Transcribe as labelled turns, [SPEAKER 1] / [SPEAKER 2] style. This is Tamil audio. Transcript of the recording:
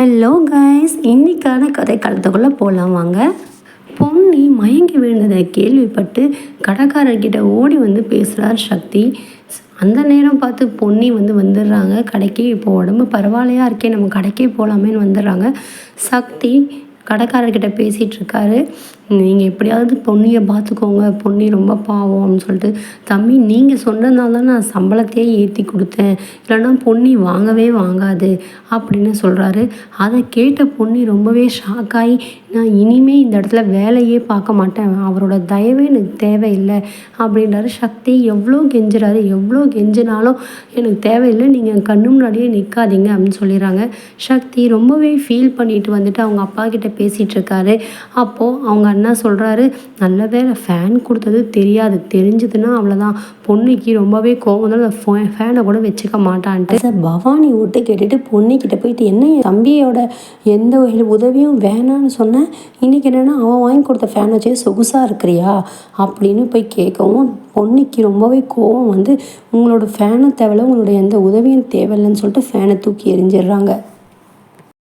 [SPEAKER 1] ஹலோ கைஸ் இன்னைக்கான கதை காலத்துக்குள்ளே போகலாம் வாங்க. பொன்னி மயங்கி விழுந்ததை கேள்விப்பட்டு கடைக்காரர்கிட்ட ஓடி வந்து பேசுகிறார் சக்தி. அந்த நேரம் பார்த்து பொன்னி வந்து வந்துடுறாங்க. கடைக்கு இப்போ உடம்பு பரவாயில்லையா இருக்கே நம்ம கடைக்கே போகலாமேன்னு வந்துடுறாங்க. சக்தி கடைக்காரர்கிட்ட பேசிகிட்டு இருக்காரு நீங்கள் எப்படியாவது பொன்னியை பார்த்துக்கோங்க பொன்னி ரொம்ப பாவம் அப்படின்னு சொல்லிட்டு. தம்பி நீங்கள் சொன்னதுனால தான் நான் சம்பளத்தையே ஏற்றி கொடுத்தேன். இல்லைன்னா பொன்னி வாங்கவே வாங்காது அப்படின்னு சொல்கிறாரு அதை கேட்ட பொன்னி ரொம்பவே ஷாக்காகி நான் இனிமே இந்த இடத்துல வேலையே பார்க்க மாட்டேன். அவரோட தயவே எனக்கு தேவையில்லை. அப்படின்றாரு. சக்தி எவ்வளோ கெஞ்சுறாரு எவ்வளோ கெஞ்சினாலும் எனக்கு தேவையில்லை நீங்கள் கண்ணு முன்னாடியே நிற்காதீங்க அப்படின்னு சொல்லிடுறாங்க. சக்தி ரொம்பவே ஃபீல் பண்ணிட்டு வந்துட்டு அவங்க அப்பா கிட்ட பேசிகிட்ருக்காரு. அப்போது அவங்க அண்ணா சொல்கிறாரு நல்ல வேலை ஃபேன் கொடுத்தது தெரியாது. தெரிஞ்சதுன்னா அவ்வளோதான் பொண்ணுக்கு ரொம்பவே கோவம் தான் அந்த ஃபேனை கூட வச்சுக்க மாட்டான்ட்டு. பவானி விட்டு கேட்டுட்டு பொண்ணுக்கிட்ட போயிட்டு என்ன என் தம்பியோட எந்த உதவியும் வேணான்னு சொன்னேன் இன்றைக்கி என்னென்னா அவன் வாங்கி கொடுத்த ஃபேன் வச்சே சொகுசாக இருக்கிறியா? அப்படின்னு போய் கேட்கவும் பொண்ணுக்கு ரொம்பவே கோவம் வந்து உங்களோட ஃபேனும் தேவையில்ல உங்களோட எந்த உதவியும் தேவையில்லைன்னு சொல்லிட்டு ஃபேனை தூக்கி எரிஞ்சிடுறாங்க